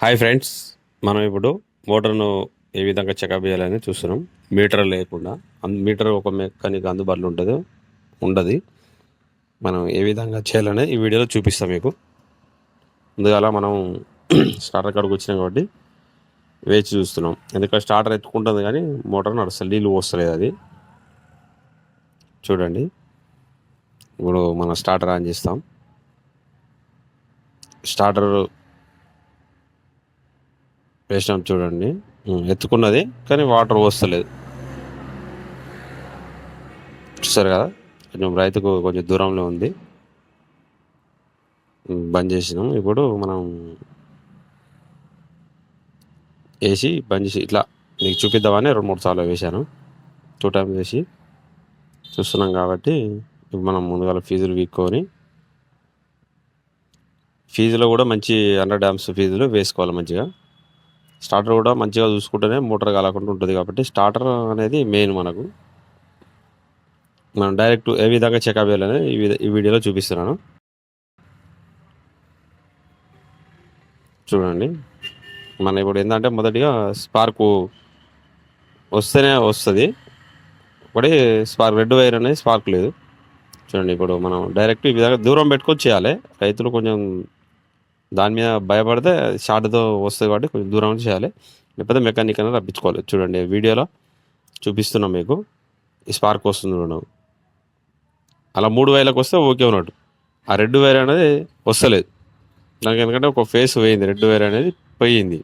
Hi friends మనం ఇప్పుడు మోటార్ను ఏ విధంగా చెకప్ చేయాలని చూస్తున్నాం. మీటర్ లేకుండా మీటర్ ఒక మెకానిక్ అందుబాటులో ఉంటుంది ఉండదు. మనం ఏ విధంగా చేయాలని ఈ వీడియోలో చూపిస్తాం మీకు. ముందుగా మనం స్టార్టర్ కాడికి వచ్చినాం కాబట్టి వేచి చూస్తున్నాం. ఎందుకంటే స్టార్టర్ ఎత్తుకుంటుంది కానీ మోటార్ నడుస్తుంది నీళ్ళు పోస్తలేదు అది. చూడండి. ఇప్పుడు మన స్టార్టర్ ఆన్ చేస్తాం. స్టార్టర్ వేసినాం చూడండి. ఎత్తుకున్నది కానీ వాటర్ వస్తలేదు చూస్తారు కదా? కొంచెం రైతుకు కొంచెం దూరంలో ఉంది. బంద్ చేసినాం. ఇప్పుడు మనం వేసి బంద్ చేసి ఇట్లా మీకు చూపిద్దామని రెండు మూడు సార్లు వేశాను. టూ టైమ్స్ వేసి చూస్తున్నాం కాబట్టి మనం ముందుగా ఫీజులు వీక్కొని ఫీజులో కూడా మంచి అండర్ డ్యామ్స్ ఫీజులు వేసుకోవాలి మంచిగా. స్టార్టర్ కూడా మంచిగా చూసుకుంటేనే మోటార్ కాలకుండా ఉంటుంది కాబట్టి స్టార్టర్ అనేది మెయిన్ మనకు. మనం డైరెక్ట్ ఏ విధంగా చెకప్ చేయాలని ఈ ఈ వీడియోలో చూపిస్తున్నాను. చూడండి. మన ఇప్పుడు ఏంటంటే మొదటిగా స్పార్కు వస్తేనే వస్తుంది. ఒకటి స్పార్క్ రెడ్ వైర్ అనేది స్పార్క్ లేదు. చూడండి ఇప్పుడు మనం డైరెక్ట్ ఈ విధంగా దూరం పెట్టుకొని చేయాలి. రైతులు కొంచెం దాని మీద భయపడితే షార్ట్తో వస్తుంది కాబట్టి కొంచెం దూరం నుంచి చేయాలి. లేకపోతే మెకానిక్ అనేది రప్పించుకోవాలి చూడండి వీడియోలో చూపిస్తున్నాం మీకు. ఈ స్పార్క్ వస్తుంది చూడండి. అలా మూడు వేలకు వస్తే ఓకే ఉన్నట్టు. ఆ రెడ్ వైర్ అనేది వస్తలేదు. దానికి ఎందుకంటే ఒక ఫేస్ పోయింది. రెడ్ వైర్ అనేది పోయింది.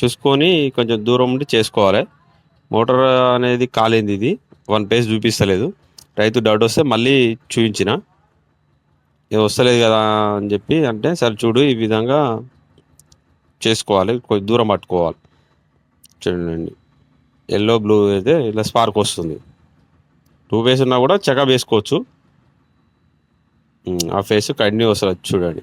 చూసుకొని కొంచెం దూరం ఉండి చేసుకోవాలి. మోటార్ అనేది కాలింది ఇది. వన్ పేజ్ చూపిస్తలేదు. రైతు డౌట్ వస్తే మళ్ళీ చూపించిన. వస్తలేదు కదా అని చెప్పి అంటే సరే చూడు ఈ విధంగా చేసుకోవాలి కొంచెం దూరం పట్టుకోవాలి. చూడండి. ఎల్లో బ్లూ అయితే ఇలా స్పార్క్ వస్తుంది. టూ ఫేస్ ఉన్నా కూడా చెకప్ వేసుకోవచ్చు. ఆ ఫేస్ కంటిన్యూ వస్తుంది చూడండి.